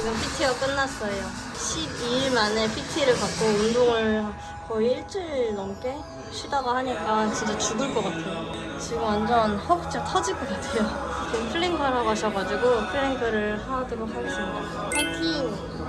지금 PT가 끝났어요. 12일 만에 PT를 받고 운동을 거의 일주일 넘게 쉬다가 하니까 진짜 죽을 것 같아요. 지금 완전 허벅지가 터질 것 같아요. 지금 플랭크 하러 가셔가지고 플랭크를 하도록 하겠습니다. 파이팅!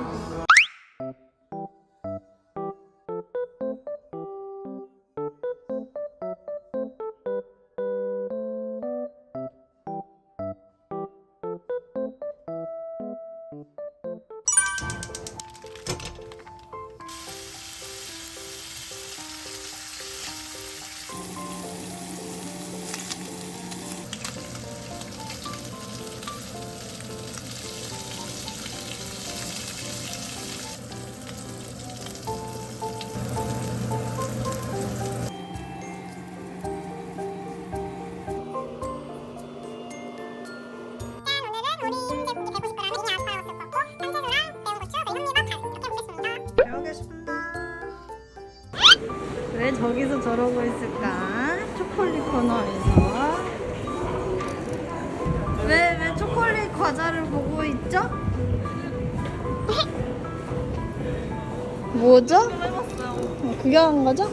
뭐죠? 어, 구경한 거죠?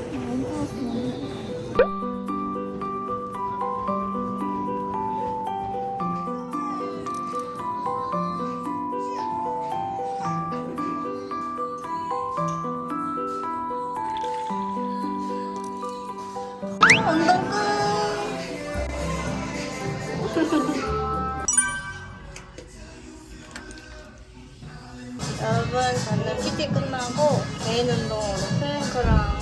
운동 끝! 끝나고 개인 운동으로 플랭크랑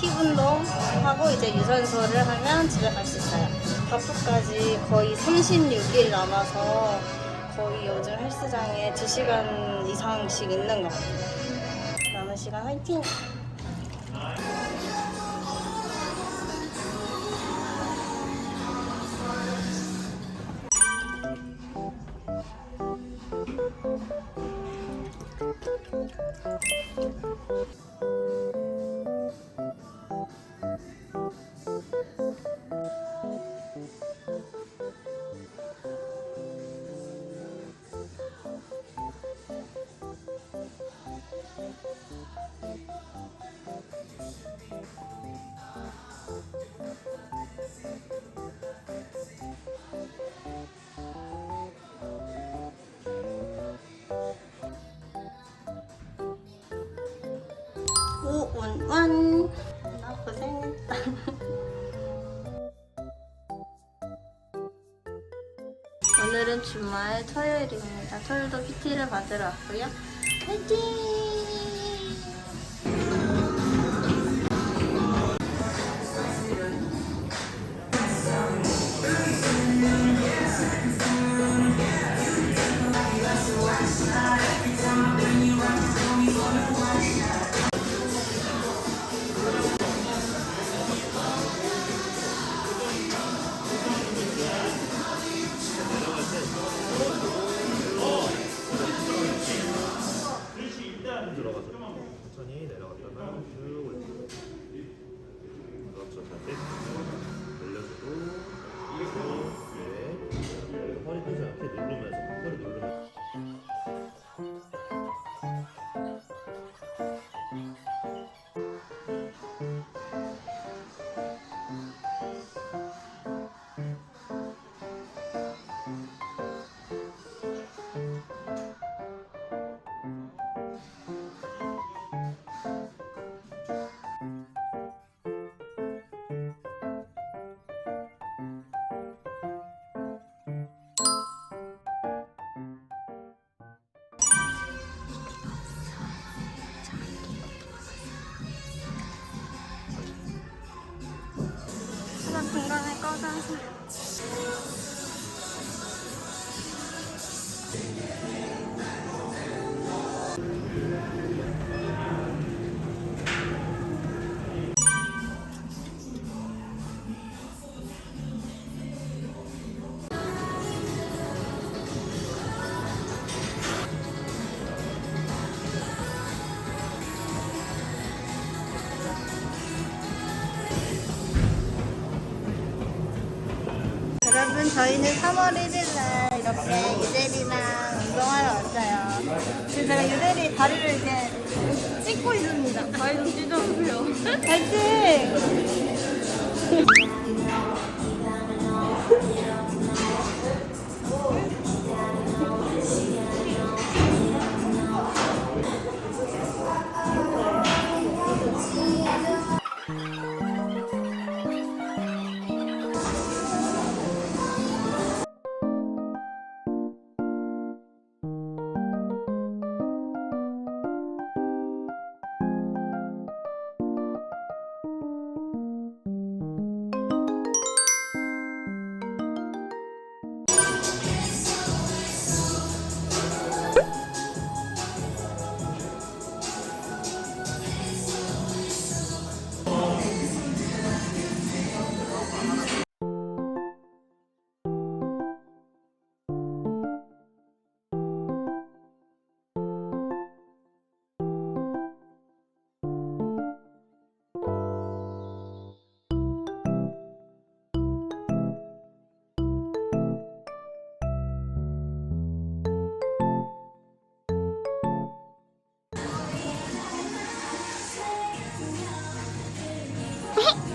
힙 운동 하고 이제 유산소를 하면 집에 갈 수 있어요. 바프까지 거의 36일 남아서 거의 요즘 헬스장에 2시간 이상씩 있는 것 같아요. 남은 시간 화이팅! 오운원 나 고생했다. 오늘은 주말 토요일입니다. 토요일도 PT를 받으러 왔고요. 화이팅! 중간 저희는 3월 1일 날 이렇게 유대리랑 운동하러 왔어요. 지금 제가 유대리 다리를 이렇게 찍고 있습니다. 다리 좀 찢어주세요. 파이팅! あっ!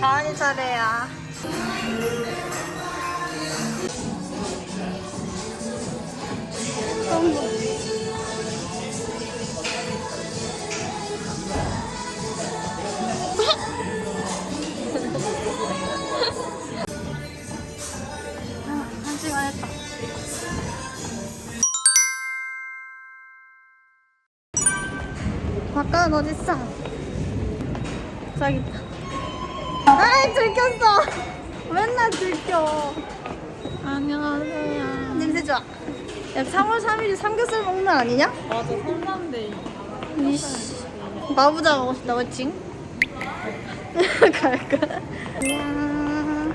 가은이 차례야. 한 시간 했다. 바깥은 어딨어? 저기 있다. 아이 들켰어. 맨날 들켜. 안녕하세요. 냄새 좋아. 야 3월 3일이 삼겹살 먹는 날 아니냐? 맞아, 설날데이. 이씨. 마부자 가고 싶다, 그치? 갈까? 안녕.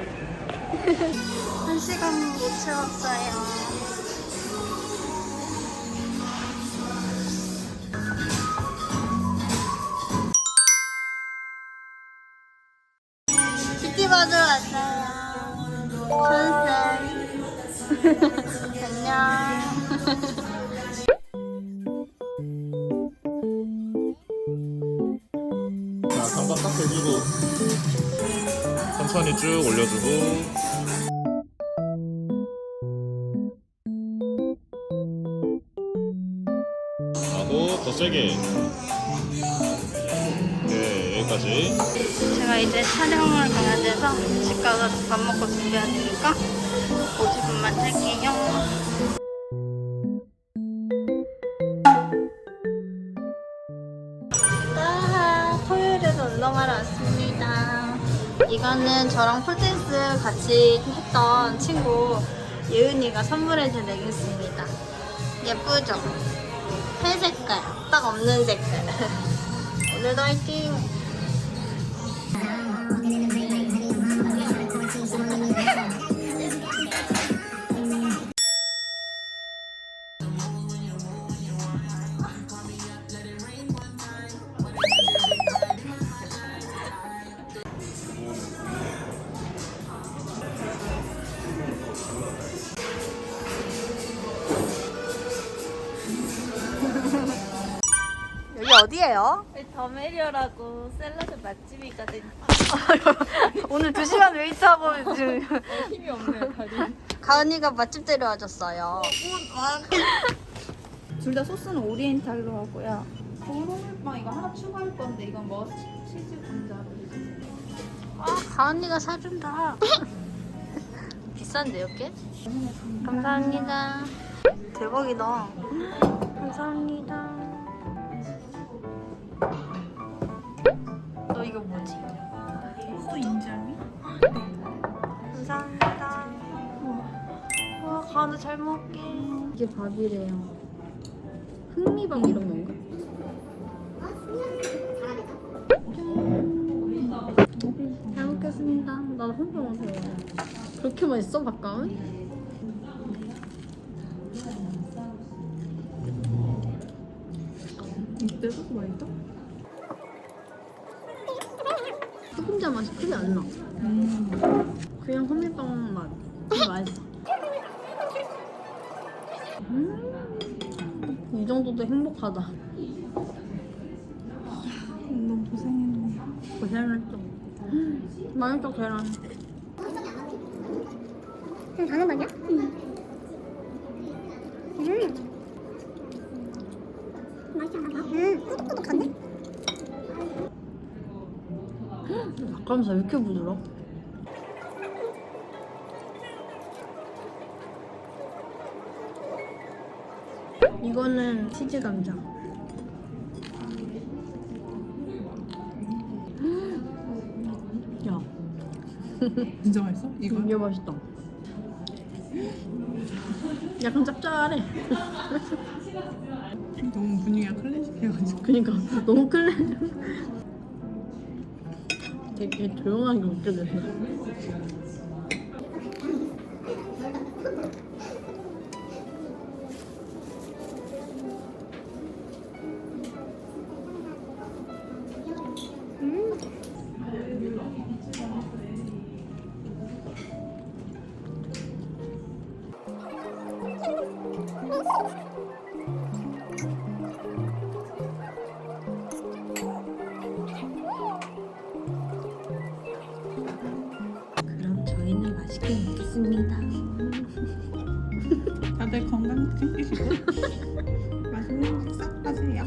한 시간 못 채웠어요. 안녕. 자, 장갑 딱 해주고 천천히 쭉 올려주고. 하고 더 세게. 네 여기까지. 제가 이제 촬영을 가야 돼서 집 가서 밥 먹고 준비해야 되니까 50분만 찰게요. 아, 토요일에 운동하러 왔습니다. 이거는 저랑 폴댄스 같이 했던 친구 예은이가 선물해준 레깅스입니다. 예쁘죠? 회 색깔, 딱 없는 색깔. 오늘도 화이팅! 어디예요? 더메리어라고 샐러드 맛집이거든요. 오늘 2시간 웨이트하고 지금 힘이 없네요, 다리. 가은이가 맛집 데려와줬어요. 둘 다 소스는 오리엔탈로 하고요. 동동밀빵 이거 하나 추가할 건데 이건 뭐 치즈 감자로 해주세요. 아, 가은이가 사준다. 비싼데요, 꽤? 감사합니다. 대박이다. 감사합니다. 너 이거 뭐지? 또 인절미? 감사합니다. 와, 가은이 잘 먹게. 이게 밥이래요. 흑미밥 이런 건가? 잘 먹겠습니다. 나도 혼자 먹어요. 그렇게 맛있어, 밥감은? 소스 맛있다? 소금자 맛이 크게 안 나. 그냥 호밀빵 맛. 맛있어. 음, 이 정도도 행복하다. 너무 고생했네. 고생했어. 맛있어, 계란. 그냥 가는 방이야? 응. 음. 음, 꾸덕꾸덕한데? 닭가슴살 왜 이렇게 부드러? 이거는 치즈 감자. 야, 진짜 맛있어? 이거? 이게 맛있다. 약간 짭짤해. 너무 분위기가 클래식해가지고. 그니까 너무 클래. 되게 조용한 게 웃겨졌네. 먹겠습니다. 다들 건강 챙기시고 맛있는 식사 하세요.